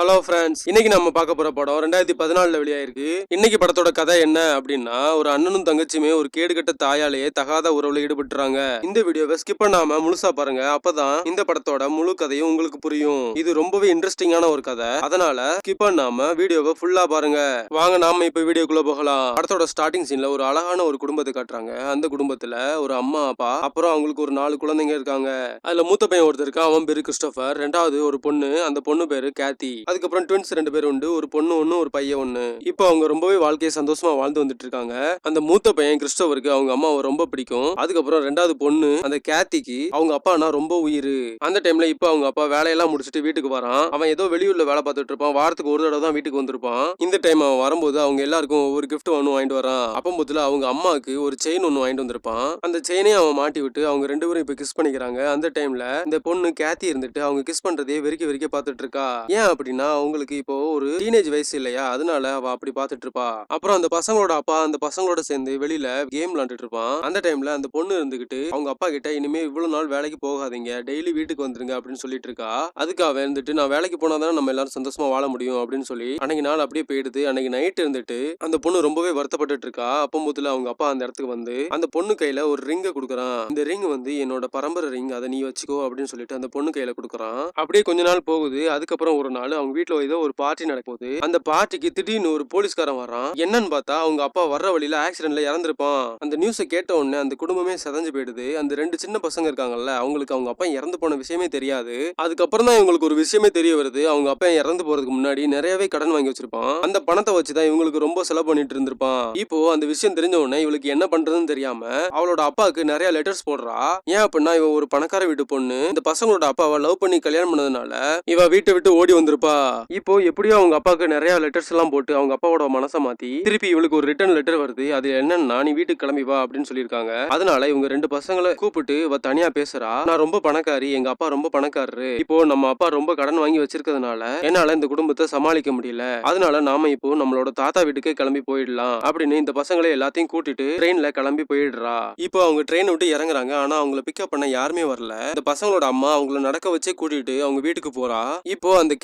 Hello friends இன்னைக்கு நம்ம பார்க்க போற படம் ரெண்டாயிரத்தி பதினாலுல வெளியாயிருக்கு. இன்னைக்கு படத்தோட கதை என்ன அப்படின்னா ஒரு அண்ணனும் தங்கச்சியுமே ஒரு கேடுகட்ட தாயாலேயே தகாத உறவுல ஈடுபட்டுறாங்க. இந்த வீடியோவை ஸ்கிப் பண்ணாம முழுசா பாருங்க. அப்பதான் இந்த படத்தோட முழு கதையும் உங்களுக்கு புரியும். இது ரொம்பவே இன்ட்ரெஸ்டிங்கான ஒரு கதை. அதனால ஸ்கிப் பண்ணாம வீடியோவை ஃபுல்லா பாருங்க. வாங்க நாம இப்ப வீடியோக்குள்ள போகலாம். படத்தோட ஸ்டார்டிங் சீன்ல ஒரு அழகான ஒரு குடும்பத்தை காட்டுறாங்க. அந்த குடும்பத்துல ஒரு அம்மா அப்பா அப்புறம் அவங்களுக்கு ஒரு நாலு குழந்தைங்க இருக்காங்க. அதுல மூத்த பையன் ஒருத்தருக்கு அவன் பேரு கிறிஸ்டோபர். ரெண்டாவது ஒரு பொண்ணு. அந்த பொண்ணு பேரு கேத்தி. அதுக்கப்புறம் ட்வின்ஸ் ரெண்டு பேர் உண்டு. ஒரு பொண்ணு ஒண்ணு ஒரு பையன் ஒண்ணு. இப்போ அவங்க ரொம்பவே வாழ்க்கையை சந்தோஷமா வாழ்ந்து வந்துட்டு இருக்காங்க அந்த மூத்த பையன் கிறிஸ்டவருக்கு அவங்க அம்மாவை ரொம்ப பிடிக்கும். அதுக்கப்புறம் ரெண்டாவது பொண்ணு அந்த கேத்திக்கு அவங்க அப்பானா ரொம்ப உயிர். அந்த டைம்ல இப்போ அவங்க அப்பா வேலையெல்லாம் முடிச்சுட்டு வீட்டுக்கு வரான். அவன் ஏதோ வெளியூர்ல வேலை பார்த்துட்டு இருப்பான். வாரத்துக்கு ஒரு தடவை தான் வீட்டுக்கு வந்திருப்பான். இந்த டைம் அவன் வரும்போது அவங்க எல்லாருக்கும் ஒவ்வொரு கிஃப்ட் ஒன்று வாங்கிட்டு வரான். அப்பம்போதுல அவங்க அம்மாவுக்கு ஒரு செயின் ஒன்று வாங்கிட்டு வந்திருப்பான். அந்த செயினே அவன் மாட்டி விட்டு அவங்க ரெண்டு பேரும் இப்போ கிஸ் பண்ணிக்கிறாங்க. அந்த டைம்ல இந்த பொண்ணு கேத்தி இருந்துட்டு அவங்க கிஸ் பண்றதே வெறிக்க வெறிக்க பார்த்துட்டு இருக்கா. ஏன் அப்படின்னு அவங்களுக்கு இப்போ ஒரு டீனேஜ் வயசு இல்லையா? அதனால அவ அப்படி பாத்துட்டு இருப்பா அப்புறம் அந்த பசங்களோட அப்பா அந்த பசங்களோட சேர்ந்து வெளியில கேம் விளாண்டுட்டு இருப்பான் அந்த டைம்ல அந்த பொண்ணு இருந்துகிட்டு அவங்க அப்பா கிட்ட இனிமே இவ்வளவு நாள் வேலைக்கு போகாதீங்க. டெய்லி வீட்டுக்கு வந்துருங்க அப்படின்னு சொல்லிட்டு இருக்கா அதுக்கு அவன் இருந்துட்டு நான் வேலைக்கு போனா தானே நம்ம எல்லாரும் சந்தோஷமா வாழ முடியும் அப்படின்னு சொல்லி அன்னைக்கு நாள் அப்படியே போயிடுது. அன்னைக்கு நைட் இருந்துட்டு அந்த பொண்ணு ரொம்பவே வருத்தப்பட்டுட்டு இருக்கா அப்பம்போதுல அவங்க அப்பா அந்த இடத்துக்கு வந்து அந்த பொண்ணு கையில ஒரு ரிங்கை கொடுக்குறான். இந்த ரிங் வந்து என்னோட பரம்பரை ரிங் அதை நீ வச்சுக்கோ அப்படின்னு சொல்லிட்டு அந்த பொண்ணு கையில கொடுக்குறான். அப்படியே கொஞ்ச நாள் போகுது. அதுக்கப்புறம் ஒரு நாள் அவங்க வீட்டுல ஏதோ ஒரு பார்ட்டி நடக்குது அந்த பார்ட்டிக்கு திடீர்னு ஒரு போலீஸ்காரன் வரான் என்னன்னு பார்த்தா அவங்க அப்பா வர்ற வழியில ஆக்சிடென்ட்ல இறந்துருப்பான். அந்த நியூஸை கேட்ட உடனே அந்த குடும்பமே செதஞ்சு போயிடுது. அந்த ரெண்டு சின்ன பசங்க இருக்காங்கல்ல அவங்களுக்கு அவங்க அப்பா இறந்து போன விஷயமே தெரியாது. அதுக்கப்புறம் தான் இவங்களுக்கு ஒரு விஷயமே தெரிய வருது. அவங்க அப்பா இறந்து போறதுக்கு முன்னாடி நிறையவே கடன் வாங்கி வச்சிருப்பான். அந்த பணத்தை வச்சுதான் இவங்களுக்கு ரொம்ப செலவு பண்ணிட்டு இருந்திருப்பான். இப்போ அந்த விஷயம் தெரிஞ்ச உடனே இவளுக்கு என்ன பண்றதுன்னு தெரியாம அவளோட அப்பாவுக்கு நிறைய லெட்டர்ஸ் போடுறா. ஏன் அப்படின்னா இவ ஒரு பணக்கார வீட்டு பொண்ணு. இந்த பசங்களோட அப்பாவை லவ் பண்ணி கல்யாணம் பண்ணதுனால இவ வீட்டை விட்டு ஓடி வந்திருப்பா. இப்போ எப்படியோ அவங்க அப்பாவுக்கு நிறைய லெட்டர்ஸ் எல்லாம் போட்டு அவங்க அப்பாவோட மனசை மாத்தி திருப்பி இவளுக்கு ஒரு ரிட்டர்ன் லெட்டர் வருது. அது என்னன்னா நீ வீட்டுக்கு கிளம்பி வா அப்படின்னு சொல்லியிருக்காங்க. அதனால இவங்க ரெண்டு பசங்களை கூப்பிட்டு இவ தனியா பேசுறா. நான் ரொம்ப பணக்காரி. எங்க அப்பா ரொம்ப பணக்காரரு. இப்போ நம்ம அப்பா ரொம்ப கடன் வாங்கி வச்சிருக்கிறதுனால என்னால இந்த குடும்பத்தை சமாளிக்க முடியல. அதனால நாம இப்போ நம்மளோட தாத்தா வீட்டுக்கு கிளம்பி போயிடலாம் அப்படின்னு இந்த பசங்களை எல்லாத்தையும் கூட்டிட்டு ட்ரெயின்ல கிளம்பி போயிடுறா. இப்போ அவங்க ட்ரெயின் விட்டு இறங்குறாங்க. ஆனா அவங்கள பிக்கப் பண்ண யாருமே வரல. இந்த பசங்களோட அம்மா அவங்கள நடக்க வச்சே கூட்டிட்டு அவங்க வீட்டுக்கு போறா. இப்போ அந்த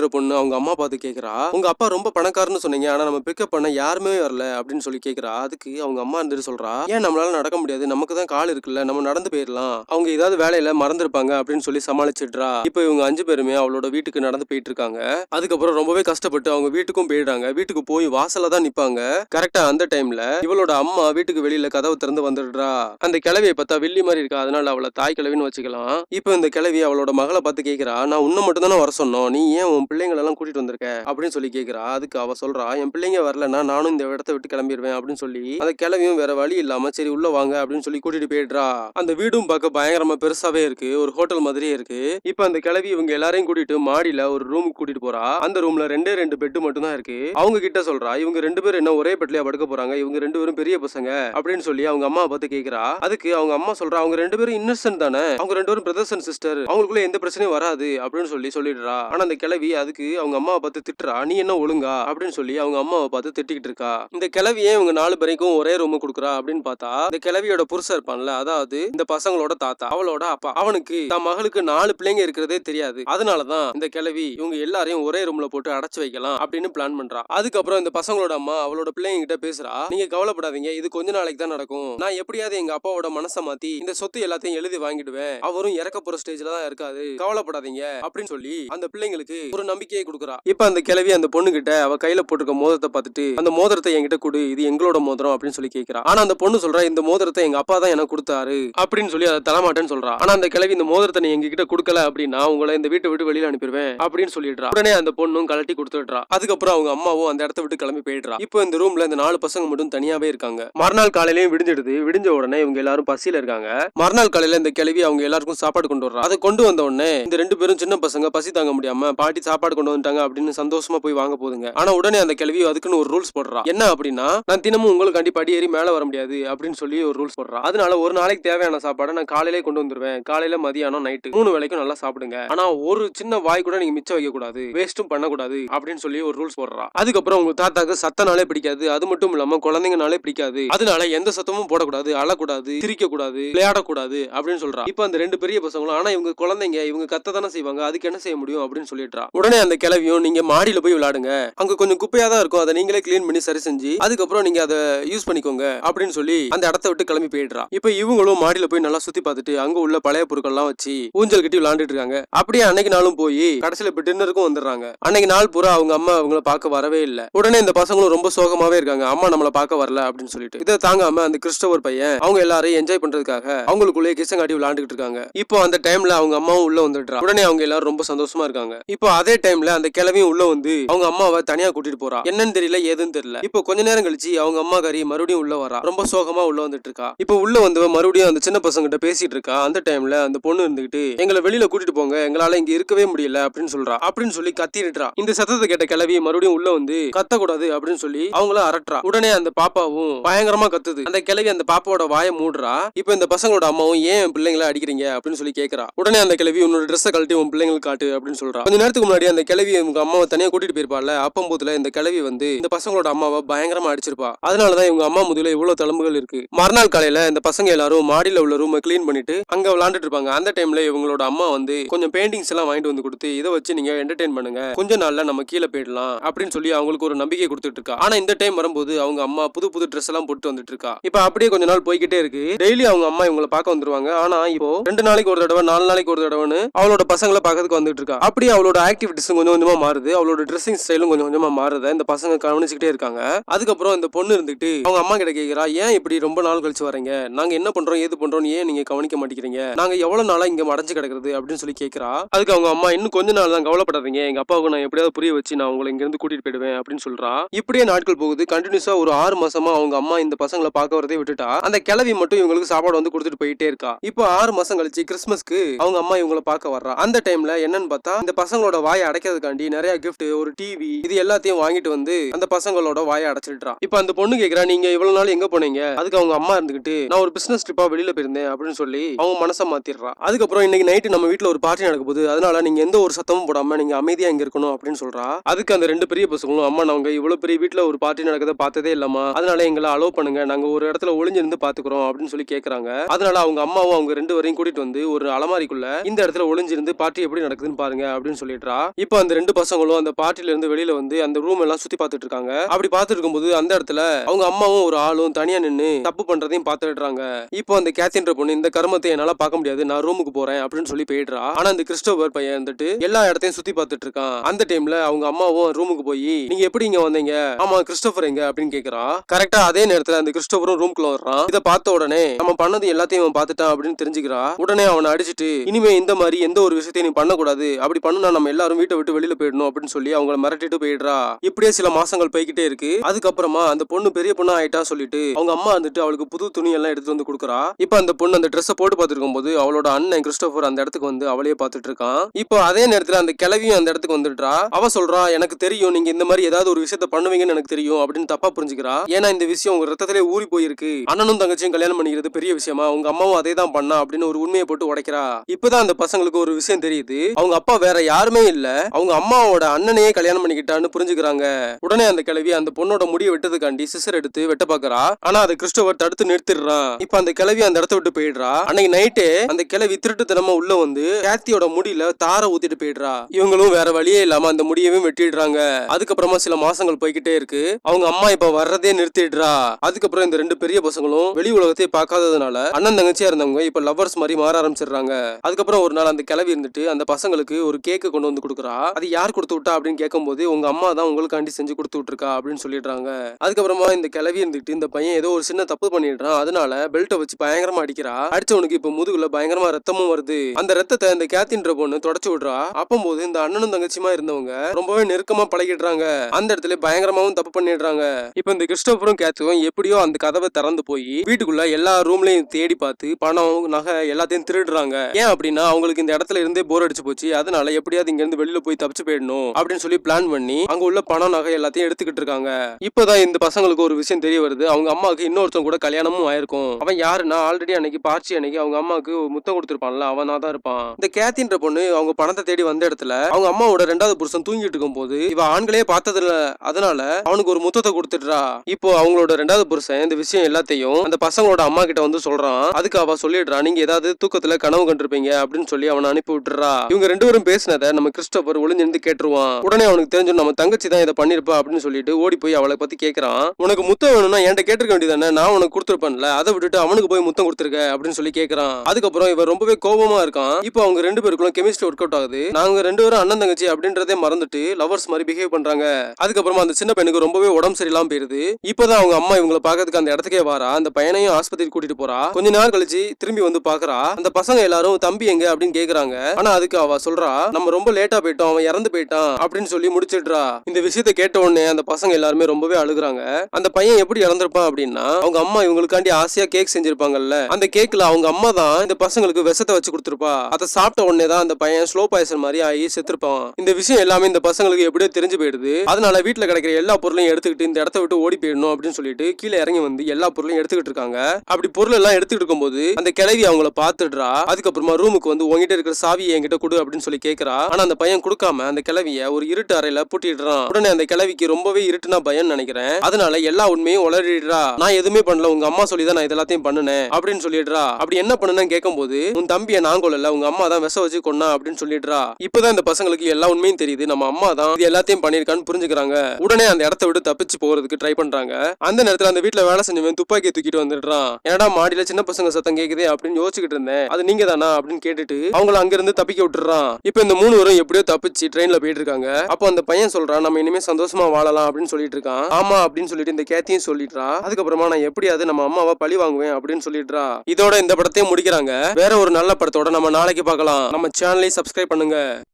அப்படின்ற பொண்ணு அவங்க அம்மா பார்த்து கேட்குறா உங்க அப்பா ரொம்ப பணக்காரன்னு சொன்னீங்க ஆனா நம்ம பிக்கப் பண்ண யாருமே வரல அப்படின்னு சொல்லி கேட்குறா அதுக்கு அவங்க அம்மா இருந்துட்டு சொல்றா ஏன் நம்மளால நடக்க முடியாது? நமக்கு தான் கால் இருக்குல்ல நம்ம நடந்து போயிடலாம் அவங்க ஏதாவது வேலையில மறந்துருப்பாங்க அப்படின்னு சொல்லி சமாளிச்சிடுறா. இப்போ இவங்க அஞ்சு பேருமே அவளோட வீட்டுக்கு நடந்து போயிட்டு இருக்காங்க அதுக்கப்புறம் ரொம்பவே கஷ்டப்பட்டு அவங்க வீட்டுக்கும் போயிடுறாங்க. வீட்டுக்கு போய் வாசல்ல தான் நிப்பாங்க. கரெக்டா அந்த டைம்ல இவளோட அம்மா வீட்டுக்கு வெளியில கதவை திறந்து வந்துடுறா. அந்த கிளவியை பார்த்தா வெள்ளி மாதிரி இருக்கா அதனால அவளை தாய் கிழவின்னு வச்சுக்கலாம். இப்போ இந்த கிளவி அவளோட மகளை பார்த்து கேட்கிறா நான் உன்னை மட்டும் தானே வர சொன்னோம் நீ ஏன் உன் பிள்ளைங்களெல்லாம் கூட்டிட்டு வந்திருக்க? அப்படின்னு சொல்லி கேட்கிறா அதுக்கு அவ சொல்றா என் பிள்ளைங்க வரலன்னா நானும் இந்த இடத்த விட்டு கிளம்பிடுவேன் அப்படின்னு சொல்லி அந்த கிளவியும் வேற வழி இல்லாம சரி உள்ள வாங்க அப்படின்னு சொல்லி கூட்டிட்டு போயிடுறா. அந்த வீடும் பார்க்க பயங்கரமா பெருசாவே இருக்கு. ஒரு ஹோட்டல் மாதிரியே இருக்கு. இப்போ அந்த கிளவி இவங்க எல்லாரையும் கூட்டிட்டு மாடியில ஒரு ரூமுக்கு கூட்டிட்டு போறா. அந்த ரூம்ல ரெண்டே ரெண்டு பெட்டு மட்டும் தான் இருக்கு. அவங்க கிட்ட சொல்றா இவங்க ரெண்டு பேரும் என்ன ஒரே பெட்லயா படுக்க போறாங்க? இவங்க ரெண்டு பேரும் பெரிய பசங்க அப்படின்னு சொல்லி அவங்க அம்மா பார்த்து கேக்குறா. அதுக்கு அவங்க அம்மா சொல்றா அவங்க ரெண்டு பேரும் இன்னசென்ட் தானே? அவங்க ரெண்டு பேரும் பிரதர்ஸ் அண்ட் சிஸ்டர் அவங்களுக்குள்ள எந்த பிரச்சனையும் வராது அப்படின்னு சொல்லி சொல்லிடுறா. ஆனா அந்த கிளவி அதுக்கு அவங்க அம்மாவை பார்த்து திட்டுறா. நீ என்ன ஒழுங்கா? அப்படின்னு சொல்லி அவங்க அம்மாவை பார்த்து திட்டிக்கிட்டு இருக்கா. இந்த கிழவியே இவங்க நாலு பேருக்கும் ஒரே ரூம் கொடுக்குறா அப்படின்னு பார்த்தா இந்த கிளவியோட புருஷன் இருப்பான்ல அதாவது இந்த பசங்களோட தாத்தா அவளோட அப்பா. அவனுக்கு தன் மகளுக்கு நாலு பிள்ளைங்க இருக்கிறதே தெரியாது. அதனாலதான் இந்த கிளவி இவங்க எல்லாரையும் ஒரே ரூம்ல போட்டு அடைச்சு வைக்கலாம் அப்படின்னு பிளான் பண்றா. அதுக்கப்புறம் இந்த பசங்களோட அம்மா அவளோட பிள்ளைங்க கிட்ட பேசுறா. நீங்க கவலைப்படாதீங்க. இது கொஞ்ச நாளைக்கு தான் நடக்கும். நான் எப்படியாவது எங்க அப்பாவோட மனசை மாத்தி இந்த சொத்து எல்லாத்தையும் எழுதி வாங்கிடுவேன். அவரும் இறக்க போற ஸ்டேஜ்ல தான் இருக்காது கவலைப்படாதீங்க. அப்படின்னு சொல்லி அந்த பிள்ளைங்களுக்கு ஒரு நம்பிக்கையை கொடுக்குறா. இப்ப அந்த கிழவி அந்த பொண்ணு கிட்ட அவ கையில போட்டிருக்க மோதிரத்தை பார்த்துட்டு அந்த மோதிரத்தை என்கிட்ட கொடு இது எங்களோட மோதிரம் அப்படின்னு சொல்லி கேட்கிறா ஆனா அந்த பொண்ணு சொல்றா இந்த மோதிரத்தை எங்க அப்பா தான் எனக்கு கொடுத்தாரு அப்படின்னு சொல்லி அதை தரமாட்டேன்னு சொல்றா. ஆனா அந்த கிழவி இந்த மோதிரத்தை நீ எங்ககிட்ட கொடுக்கல அப்படின்னா உங்களை இந்த வீட்டை விட்டு வெளியில அனுப்பிடுவேன் அப்படின்னு சொல்லிடுறா. உடனே அந்த பொண்ணும் கலட்டி கொடுத்துடுறா. அதுக்கப்புறம் அவங்க அம்மாவும் அந்த இடத்த விட்டு கிளம்பி போயிடுறா. இப்போ இந்த ரூம்ல இந்த நாலு பசங்க மட்டும் தனியாவே இருக்காங்க. மறுநாள் காலையிலயும் விடிஞ்சிடுது. விடிஞ்ச உடனே இவங்க எல்லாரும் பசியில இருக்காங்க. மறுநாள் காலையில இந்த கிழவி அவங்க எல்லாருக்கும் சாப்பாடு கொண்டு வர்றா. அதை கொண்டு வந்த உடனே இந்த ரெண்டு பேரும் சின்ன பசங்க பசி தாங்க முடியாம பாட்டி சாப்பாடு கொண்டு வந்துட்டாங்க அப்படின்னு சந்தோஷமா போய் வாங்க போதுங்க. ஆனா உடனே அந்த கிழவி அதுக்குன்னு ஒரு ரூல்ஸ் போடுறா. என்ன அப்படின்னா நான் தினமும் உங்களுக்காண்டி படி ஏறி மேல வர முடியாது அப்படின்னு சொல்லி ஒரு ரூல்ஸ் போடுறா. அதனால ஒரு நாளைக்கு தேவையான சாப்பாடை நான் காலையிலே கொண்டு வந்துருவேன். காலையில மதியானம் நைட்டு மூணு வேலைக்கும் நல்லா சாப்பிடுங்க. ஆனா ஒரு சின்ன வாய் கூட நீங்க மிச்சம் வைக்க கூடாது வேஸ்ட்டும் பண்ணக்கூடாது அப்படின்னு சொல்லி ஒரு ரூல்ஸ் போடுறா. அதுக்கப்புறம் உங்க தாத்தாக்கு சத்தனாலே பிடிக்காது. அது மட்டும் இல்லாம குழந்தைங்கனாலே பிடிக்காது. அதனால எந்த சத்தமும் போடக்கூடாது. அழக்கூடாது. சிரிக்க கூடாது விளையாடக்கூடாது அப்படின்னு சொல்றா. இப்ப அந்த ரெண்டு பெரிய பசங்களும் ஆனா இவங்க குழந்தைங்க இவங்க கத்த தானே செய்வாங்க. அதுக்கு என்ன செய்ய முடியும் அப்படின்னு சொல்லிடுறா. உடனே அந்த கிளவியும் நீங்க மாடியில போய் விளையாடுங்க. அங்க கொஞ்சம் குப்பையா தான் இருக்கும். அதை நீங்களே கிளீன் பண்ணி சரி செஞ்சு அதுக்கப்புறம் நீங்க அதை யூஸ் பண்ணிக்கோங்க அப்படின்னு சொல்லி அந்த இடத்த விட்டு கிளம்பி போயிடுறா. இப்ப இவங்களும் மாடியில போய் நல்லா சுத்தி பார்த்துட்டு அங்க உள்ள பழைய பொருட்கள்லாம் வச்சு ஊஞ்சல் கட்டி விளையாண்டுட்டு இருக்காங்க. அப்படியே அன்னைக்கு நாளும் போய் கடைசியில இப்ப டின்னருக்கும் வந்துடுறாங்க. அன்னைக்கு நாள் பூரா அவங்க அம்மா அவங்கள பார்க்க வரவே இல்லை. உடனே இந்த பசங்களும் ரொம்ப சோகமாவே இருக்காங்க. அம்மா நம்மளை பார்க்க வரல அப்படின்னு சொல்லிட்டு. இதை தாங்காம அந்த கிறிஸ்டவர் பையன் அவங்க எல்லாரையும் என்ஜாய் பண்றதுக்காக அவங்களுக்குள்ளே கிசம் காட்டி விளையாண்டுட்டு இருக்காங்க. இப்போ அந்த டைம்ல அவங்க அம்மாவும் உள்ள வந்துடுறா. உடனே அவங்க எல்லாரும் ரொம்ப சந்தோஷமா இருக்காங்க. இப்போ அதே டைம்ல அந்த கிழவியும் உள்ள வந்து அவங்க அம்மாவை தனியா கூட்டிட்டு போறா. என்னன்னு தெரியல ஏதுன்னு தெரியல. இப்போ கொஞ்ச நேரம் கழிச்சு அவங்க அம்மா கறி மறுபடியும் உள்ள வரா. ரொம்ப சோகமா உள்ள வந்துட்டு இருக்கா. இப்போ உள்ள வந்தவ மறுபடியும் அந்த சின்ன பசங்க கிட்ட பேசிட்டு இருக்கா. அந்த டைம்ல அந்த பொண்ணு இருந்துகிட்டு எங்களை வெளியில கூட்டிட்டு போங்க. எங்களால இங்க இருக்கவே முடியல அப்படின்னு சொல்றா. அப்படின்னு சொல்லி கத்திடுறா. இந்த சத்தத்தை கேட்ட கிளவி மறுபடியும் உள்ள வந்து கத்தக்கூடாது அப்படின்னு சொல்லி அவங்கள அரட்டுறா. உடனே அந்த பாப்பாவும் பயங்கரமா கத்துது. அந்த கிளவி அந்த பாப்பாவோட வாயை மூடுறா. இப்போ இந்த பசங்களோட அம்மாவும் ஏன் பிள்ளைங்களை அடிக்கிறீங்க? அப்படின்னு சொல்லி கேக்குறா. உடனே அந்த கிளவி உன்னோட ட்ரெஸ்ஸை கழட்டி உன் பிள்ளைங்களுக்கு காட்டு அப்படின்னு சொல்றா. கொஞ்ச நேரத்துக்கு முன்னாடி அந்த கிளவி உங்க அம்மாவை தனியா கூட்டிட்டு போயிருப்பால அப்பம்போதுல இந்த கிளவி வந்து இந்த பசங்களோட அம்மாவை பயங்கரமா அடிச்சிருப்பா. அதனாலதான் இவங்க அம்மா முதுகுல இவ்வளவு தழும்புகள் இருக்கு. மறுநாள் காலையில இந்த பசங்க எல்லாரும் மாடியில உள்ள ரூமை கிளீன் பண்ணிட்டு அங்க விளையாண்டுட்டு இருப்பாங்க. அந்த டைம்ல இவங்களோட அம்மா வந்து கொஞ்சம் பெயிண்டிங்ஸ் எல்லாம் வாங்கிட்டு வந்து கொடுத்து இதை வச்சு நீங்க என்டர்டைன் பண்ணுங்க. கொஞ்ச நாள்ல நம்ம கீழே போயிடலாம் அப்படின்னு சொல்லி அவங்களுக்கு ஒரு நம்பிக்கை கொடுத்துட்டு இருக்கா. ஆனா இந்த டைம் வரும்போது அவங்க அம்மா புது புது ட்ரெஸ் எல்லாம் போட்டு வந்துட்டு இருக்கா. இப்ப அப்படியே கொஞ்ச நாள் போய்கிட்டே இருக்கு. டெய்லி அவங்க அம்மா இவங்களை பார்க்க வந்துருவாங்க. ஆனா இப்போ ரெண்டு நாளைக்கு ஒரு தடவை நாலு நாளைக்கு ஒரு தடவைன்னு அவளோட பசங்களை பார்க்கறதுக்கு வந்துட்டு இருக்கா. அப்படியே அவளோட ஆக்டிவ் ஆக்டிவிட்டிஸ் கொஞ்சம் கொஞ்சமா மாறுது. அவளோட ட்ரெஸ்ஸிங் ஸ்டைலும் கொஞ்சம் கொஞ்சமா மாறுத. இந்த பசங்க கவனிச்சுக்கிட்டே இருக்காங்க. அதுக்கப்புறம் இந்த பொண்ணு இருந்துட்டு அவங்க அம்மா கிட்ட கேக்குறா ஏன் இப்படி ரொம்ப நாள் கழிச்சு வரீங்க நாங்க என்ன பண்றோம் ஏது பண்றோம் ஏன் நீங்க கவனிக்க மாட்டேங்கிறீங்க? நாங்க எவ்வளவு நாளா இங்க மறைஞ்சு கிடக்குறது? அப்படின்னு சொல்லி கேக்குறா. அதுக்கு அவங்க அம்மா இன்னும் கொஞ்ச நாள் தான் கவலைப்படாதீங்க. எங்க அப்பாவுக்கு நான் எப்படியாவது புரிய வச்சு நான் உங்களை இங்க இருந்து கூட்டிட்டு போயிடுவேன் அப்படின்னு சொல்றா. இப்படியே நாட்கள் போகுது. கண்டினியூஸா ஒரு ஆறு மாசமா அவங்க அம்மா இந்த பசங்களை பார்க்க வரதே விட்டுட்டா அந்த கிளவி மட்டும் இவங்களுக்கு சாப்பாடு வந்து கொடுத்துட்டு போயிட்டே இருக்கா. இப்போ ஆறு மாசம் கழிச்சு கிறிஸ்மஸ்க்கு அவங்க அம்மா இவங்களை பார்க்க வர்றா. அந்த டைம்ல என்னன்னு பார்த்தா இந்த பசங்களோட வாயை அடைக்கிறதுக்காண்டி நிறைய கிஃப்ட் ஒரு டிவி இது எல்லாத்தையும் வாங்கிட்டு வந்து அந்த பசங்களோட வாயை அடைச்சிடுறா இப்போ அந்த பொண்ணு கேக்குறா நீங்க இவ்வளவு நாள் எங்க போனீங்க? அதுக்கு அவங்க அம்மா இருந்துகிட்டு நான் ஒரு பிசினஸ் ட்ரிப்பா வெளியில போயிருந்தேன் அப்படின்னு சொல்லி அவங்க மனசை மாத்திடுறா. அதுக்கப்புறம் இன்னைக்கு நைட்டு நம்ம வீட்டுல ஒரு பார்ட்டி நடக்க போகுது. அதனால நீங்க எந்த ஒரு சத்தமும் போடாம நீங்க அமைதியா இங்க இருக்கணும் அப்படின்னு சொல்றா. அதுக்கு அந்த ரெண்டு பெரிய பசங்களும் அம்மா நாங்க இவ்வளவு பெரிய வீட்டுல ஒரு பார்ட்டி நடக்கிறத பார்த்ததே இல்லாமா அதனால எங்களை அலோவ் பண்ணுங்க. நாங்க ஒரு இடத்துல ஒளிஞ்சிருந்து பாத்துக்கிறோம் அப்படின்னு சொல்லி கேக்குறாங்க. அதனால அவங்க அம்மாவும் அவங்க ரெண்டு வரையும் கூட்டிட்டு வந்து ஒரு அலமாரிக்குள்ள இந்த இடத்துல ஒளிஞ்சிருந்து பார்ட்டி எப்படி நடக்குதுன்னு பாருங்க அப்படின்னு சொல்லிடுறா. இப்போ அந்த ரெண்டு பசங்களும் அந்த பார்ட்டில இருந்து வெளியில வந்து அந்த ரூம் எல்லாம் சுத்தி பார்த்துட்டு இருக்காங்க. அப்படி பார்த்துட்டு இருக்கும்போது அந்த இடத்துல அவங்க அம்மாவும் ஒரு ஆளும் தனியா நின்னு தப்பு பண்றதையும் பார்த்துடுறாங்க. இப்போ அந்த கேத்தின்ற பொண்ணு இந்த கர்மத்தை என்னால பார்க்க முடியாது நான் ரூமுக்கு போறேன் அப்படின்னு சொல்லி போயிடுறா. ஆனா அந்த கிறிஸ்டோபர் பையன் வந்துட்டு எல்லா இடத்தையும் சுத்தி பார்த்துட்டு இருக்கான். அந்த டைம்ல அவங்க அம்மாவும் ரூமுக்கு போய் நீங்க எப்படி இங்க வந்தீங்க? ஆமா கிறிஸ்டோபர் எங்க? அப்படின்னு கேக்குறான் கரெக்டா அதே நேரத்துல அந்த கிறிஸ்டோபரும் ரூம்குள்ள வர்றான். இதை பார்த்த உடனே நம்ம பண்ணது எல்லாத்தையும் அவன் பார்த்துட்டான் அப்படின்னு தெரிஞ்சுக்கிறா. உடனே அவனை அடிச்சிட்டு இனிமே இந்த மாதிரி எந்த ஒரு விஷயத்தையும் நீ பண்ணக்கூடாது. அப்படி பண்ணுனா நம்ம எல்லாரும் வீட்டை விட்டு வெளியில போயிடணும் அப்படின்னு சொல்லி அவங்கள மிரட்டிட்டு போயிடுறா. இப்படியே சில மாசங்கள் போய்கிட்டே இருக்கு. அதுக்கப்புறமா அந்த பொண்ணு பெரிய பொண்ணா ஆயிட்டா சொல்லிட்டு அவங்க அம்மா வந்துட்டு அவளுக்கு புது துணி எல்லாம் எடுத்து வந்து கொடுக்குறா. இப்ப அந்த பொண்ணு அந்த ட்ரெஸ்ஸை போட்டு பார்த்துருக்கும் போது அவளோட அண்ணன் கிறிஸ்டோபர் அந்த இடத்துக்கு வந்து அவளையே பார்த்துட்டு இருக்கான். இப்போ அதே நேரத்துல அந்த கிளவியும் அந்த இடத்துக்கு வந்துடுறா. அவ சொல்றா எனக்கு தெரியும் நீங்க இந்த மாதிரி ஏதாவது ஒரு விஷயத்த பண்ணுவீங்கன்னு எனக்கு தெரியும் அப்படின்னு தப்பா புரிஞ்சுக்கிறா. ஏன்னா இந்த விஷயம் உங்க ரத்தத்திலே ஊறி போயிருக்கு. அண்ணனும் தங்கச்சியும் கல்யாணம் பண்ணிக்கிறது பெரிய விஷயமா உங்க அம்மாவும் அதே தான் பண்ணா அப்படின்னு ஒரு உண்மையை போட்டு உடைக்கிறா. இப்பதான் அந்த பசங்களுக்கு ஒரு விஷயம் தெரியுது. அவங்க அப்பா வேற யாருமே இல்ல. அவங்க அம்மாவோட அண்ணனையே கல்யாணம் பண்ணிக்கிட்டான்னு புரிஞ்சுக்கிறாங்க. உடனே அந்த கிழவி அந்த பொண்ணோட முடிய வெட்டதுக்காண்டி சிசர் எடுத்து வெட்ட பாக்குறா. ஆனா அதை கிறிஸ்டோவர் தடுத்து நிறுத்திடுறான். இப்ப அந்த கிழவி அந்த இடத்த விட்டு போயிடுறா. அன்னைக்கு நைட்டே அந்த கிழவி திருட்டுத்தனமா உள்ள வந்து கேத்தியோட முடியில தார ஊத்திட்டு போயிடுறா. இவங்களும் வேற வழியே இல்லாம அந்த முடியவே வெட்டிடுறாங்க. அதுக்கப்புறமா சில மாசங்கள் போய்கிட்டே இருக்கு. அவங்க அம்மா இப்ப வர்றதே நிறுத்திடுறா. அதுக்கப்புறம் இந்த ரெண்டு பெரிய பசங்களும் வெளி உலகத்தை பார்க்காததுனால அண்ணன் தங்கச்சியா இருந்தவங்க இப்ப லவ்வர்ஸ் மாதிரி மாற ஆரம்பிச்சிடுறாங்க. அதுக்கப்புறம் ஒரு நாள் அந்த கிளவி இருந்துட்டு அந்த பசங்களுக்கு ஒரு கேக்கு கொண்டு வந்து கொடுக்குறா? அது யார் கொடுத்து விட்டா அப்படின்னு கேட்கும்போது உங்க அம்மா தான் உங்களுக்காண்டி செஞ்சு கொடுத்து விட்டுருக்கா அப்படின்னு சொல்லிடுறாங்க. அதுக்கப்புறமா இந்த கிளவி இருந்துட்டு இந்த பையன் ஏதோ ஒரு சின்ன தப்பு பண்ணிடுறான். அதனால பெல்ட்டை வச்சு பயங்கரமா அடிக்கிறா. அடிச்சவனுக்கு இப்ப முதுகுல பயங்கரமா ரத்தமும் வருது. அந்த ரத்தத்தை இந்த கேத்தின்ற பொண்ணு தொடச்சு விடுறா. அப்பம்போது இந்த அண்ணனும் தங்கச்சியுமா இருந்தவங்க ரொம்பவே நெருக்கமா பழகிடுறாங்க. அந்த இடத்துல பயங்கரமாவும் தப்பு பண்ணிடுறாங்க. இப்ப இந்த கிறிஸ்டோபரும் கேத்துவும் எப்படியோ அந்த கதவை திறந்து போய் வீட்டுக்குள்ள எல்லா ரூம்லயும் தேடி பார்த்து பணம் நகை எல்லாத்தையும் திருடுறாங்க. ஏன் அப்படின்னா அவங்களுக்கு இந்த இடத்துல இருந்தே போர் அடிச்சு போச்சு. அதனால எப்படியாவது இங்க இருந்து வெளியில போய் தப்பிச்சு போயிடணும் அப்படின்னு சொல்லி பிளான் பண்ணி அங்க உள்ள பணம் நகை எல்லாத்தையும் எடுத்துக்கிட்டு இருக்காங்க. இப்பதான் இந்த பசங்களுக்கு ஒரு விஷயம் தெரிய வருது. அவங்க அம்மாவுக்கு இன்னொருத்தவங்க கூட கல்யாணமும் ஆயிருக்கும். அவன் யாருன்னா ஆல்ரெடி அன்னைக்கு பார்ச்சி அன்னைக்கு அவங்க அம்மாவுக்கு முத்தம் கொடுத்துருப்பான்ல அவனா தான் இருப்பான். இந்த கேத்தின்ற பொண்ணு அவங்க பணத்தை தேடி வந்த இடத்துல அவங்க அம்மாவோட ரெண்டாவது புருஷன் தூங்கிட்டு இருக்கும் போது இவ ஆண்களே பார்த்ததில்ல. அதனால அவனுக்கு ஒரு முத்தத்தை கொடுத்துடுறா. இப்போ அவங்களோட ரெண்டாவது புருஷன் இந்த விஷயம் எல்லாத்தையும் அந்த பசங்களோட அம்மா கிட்ட வந்து சொல்றான். அதுக்கு அவ சொல்லிடுறா நீங்க ஏதாவது தூக்கத்துல கனவு கண்டிருப்பீங்க அப்படின்னு சொல்லி அவனை அனுப்பி விட்டுறா இவங்க ரெண்டு பேரும் பேசினதை நம்ம கிருஷ்ண கிறிஸ்டோபர் ஒளிஞ்சிருந்து கேட்டுருவான். உடனே அவனுக்கு தெரிஞ்சு நம்ம தங்கச்சி தான் இதை பண்ணிருப்பா அப்படின்னு சொல்லிட்டு ஓடி போய் அவளை பத்தி கேட்கறான் உனக்கு முத்தம் வேணும்னா என்கிட்ட கேட்டிருக்க வேண்டியதானே நான் உனக்கு கொடுத்துருப்பேன்ல அதை விட்டுட்டு அவனுக்கு போய் முத்தம் கொடுத்துருக்க அப்படின்னு சொல்லி கேட்கறான் அதுக்கப்புறம் இவன் ரொம்பவே கோபமா இருக்கான். இப்போ அவங்க ரெண்டு பேருக்குள்ள கெமிஸ்ட்ரி ஒர்க் அவுட் ஆகுது. நாங்க ரெண்டு பேரும் அண்ணன் தங்கச்சி அப்படின்றதே மறந்துட்டு லவர்ஸ் மாதிரி பிஹேவ் பண்றாங்க. அதுக்கப்புறமா அந்த சின்ன பையனுக்கு ரொம்பவே உடம்பு சரியில்லாம போயிருது. இப்பதான் அவங்க அம்மா இவங்களை பாக்கிறதுக்கு அந்த இடத்துக்கே வாரா. அந்த பையனையும் ஆஸ்பத்திரி கூட்டிட்டு போறா. கொஞ்ச நேரம் கழிச்சு திரும்பி வந்து பாக்குறா. அந்த பசங்க எல்லாரும் தம்பி எங்க? அப்படின்னு கேக்குறாங்க. ஆனா அதுக்கு அவ சொல்றா நம்ம ரொம்ப லேட்டா போயிட்டோம் அவன் இறந்து போயிட்டான் அப்படின்னு சொல்லி முடிச்சிடுறா. இந்த விஷயத்தை கேட்ட உடனே அந்த பசங்க எல்லாருமே ரொம்பவே அழுகுறாங்க. அந்த பையன் எப்படி இறந்திருப்பான் அப்படின்னா அவங்க அம்மா இவங்களுக்காண்டி ஆசையா கேக் செஞ்சிருப்பாங்கல்ல அந்த கேக்ல அவங்க அம்மா தான் இந்த பசங்களுக்கு விஷத்தை வச்சு கொடுத்துருப்பா. அதை சாப்பிட்ட உடனே தான் அந்த பையன் ஸ்லோ பாய்சன் மாதிரி ஆகி செத்துருப்பான். இந்த விஷயம் எல்லாமே இந்த பசங்களுக்கு எப்படியோ தெரிஞ்சு போயிடுது. அதனால வீட்டுல கிடைக்கிற எல்லா பொருளையும் எடுத்துக்கிட்டு இந்த இடத்த விட்டு ஓடி போயிடணும் அப்படின்னு சொல்லிட்டு கீழே இறங்கி வந்து எல்லா பொருளையும் எடுத்துக்கிட்டு இருக்காங்க. அப்படி பொருள் எல்லாம் எடுத்துக்கிட்டு இருக்கும்போது அந்த கிழவி அவங்கள பாத்துடுறா அதுக்கப்புறமா ரூமுக்கு வந்து உங்ககிட்ட இருக்கிற சாவியை என்கிட்ட கொடு அப்படின்னு சொல்லி கேக்குறா. ஆனா அந்த பையன் கொடுக்காம அந்த கிளவிய ஒரு இருட்டு அறையில பூட்டிடுறான். உடனே அந்த கிளவிக்கு ரொம்பவே இருட்டுனா பயம் நினைக்கிறேன். அதனால எல்லா உண்மையும் உளறிடுறா. நான் எதுவுமே பண்ணல உங்க அம்மா சொல்லி தான் நான் இது எல்லாத்தையும் பண்ணுனேன் அப்படின்னு சொல்லிடுறா. அப்படி என்ன பண்ணுனேன்னு கேட்கும்போது உன் தம்பியை நான் கொள்ளல உங்க அம்மா தான் விஷ வச்சு கொன்னா அப்படின்னு சொல்லிடுறா. இப்பதான் இந்த பசங்களுக்கு எல்லா உண்மையும் தெரியுது. நம்ம அம்மா தான் இது எல்லாத்தையும் பண்ணிருக்கான்னு புரிஞ்சுக்கிறாங்க. உடனே அந்த இடத்த விட்டு தப்பிச்சு போறதுக்கு ட்ரை பண்றாங்க. அந்த நேரத்துல அந்த வீட்டுல வேலை செஞ்சவன் துப்பாக்கியை தூக்கிட்டு வந்துடுறான். என்னடா மாடியில சின்ன பசங்க சத்தம் கேக்குதே? அப்படின்னு யோசிச்சுக்கிட்டு இருந்தேன். அது நீங்க தானா அப்படின்னு கேட்டுட்டு அவங்கள அங்க இருந்து தப்பிக்க விட்டுறான் இப்போ இந்த மூணு வரும் எப்படியோ தப்பிச்சு ட்ரெயின்ல போயிட்டு இருக்காங்க அப்போ அந்த பையன் சொல்றான் நம்ம இனிமே சந்தோஷமா வாழலாம் அப்படின்னு சொல்லிட்டு இருக்கான். ஆமா அப்படின்னு சொல்லிட்டு இந்த கேத்தியும் சொல்லிட்டா அதுக்கப்புறமா நான் எப்படியாவது நம்ம அம்மாவை பழி வாங்குவேன் அப்படின்னு சொல்லிடுறா. இதோட இந்த படத்தையும் முடிக்கிறாங்க. வேற ஒரு நல்ல படத்தோட நம்ம நாளைக்கு பார்க்கலாம். நம்ம சேனலையும் சப்ஸ்கிரைப் பண்ணுங்க.